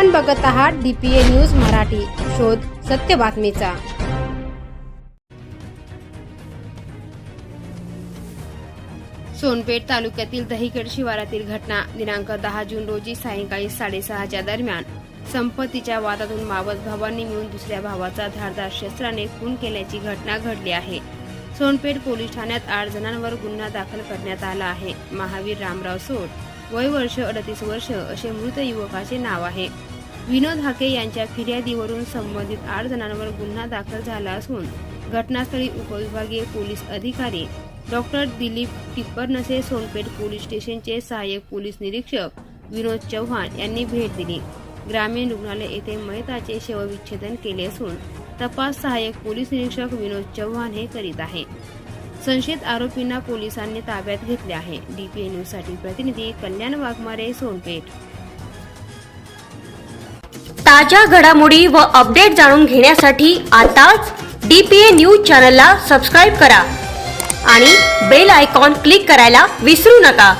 आपण बघत आहात डीपीए न्यूज मराठी. शोध सत्य बातमीचा. सोनपेठ तालुक्यातील दहिगड शिवारातील घटना दिनांक दहा जून रोजी सायंकाळी साडेसहाच्या दरम्यान. संपत्तीच्या वादातून मावस भावांनी मिळून दुसऱ्या भावाचा धारदार शस्त्राने खून केल्याची घटना घडली आहे. सोनपेठ पोलीस ठाण्यात आठ जणांवर गुन्हा दाखल करण्यात आला आहे. महावीर रामराव सोड. वय वर्ष अडतीस वर्ष असे मृत युवकाचे नाव आहे. विनोद हाके यांच्या फिर्यादीवरून संबंधित आठ जणांवर गुन्हा दाखल झाला असून घटनास्थळी उपविभागीय पोलीस अधिकारी डॉक्टर दिलीप टिप्परनसे सोनपेठ पोलीस स्टेशनचे सहाय्यक पोलीस निरीक्षक विनोद चव्हाण यांनी भेट दिली. ग्रामीण रुग्णालय येथे मयताचे शवविच्छेदन केले असून तपास सहाय्यक पोलीस निरीक्षक विनोद चव्हाण हे करीत आहे. संशयित आरोपींना पोलिसांनी ताब्यात घेतले आहे. डीपीए न्यूजसाठी प्रतिनिधी कल्याण वाघमारे सोनपेठ. ताज्या घडामोडी व अपडेट जाणून घेण्यासाठी आताच डीपीए न्यूज चॅनलला सबस्क्राईब करा आणि बेल आयकॉन क्लिक करायला विसरू नका.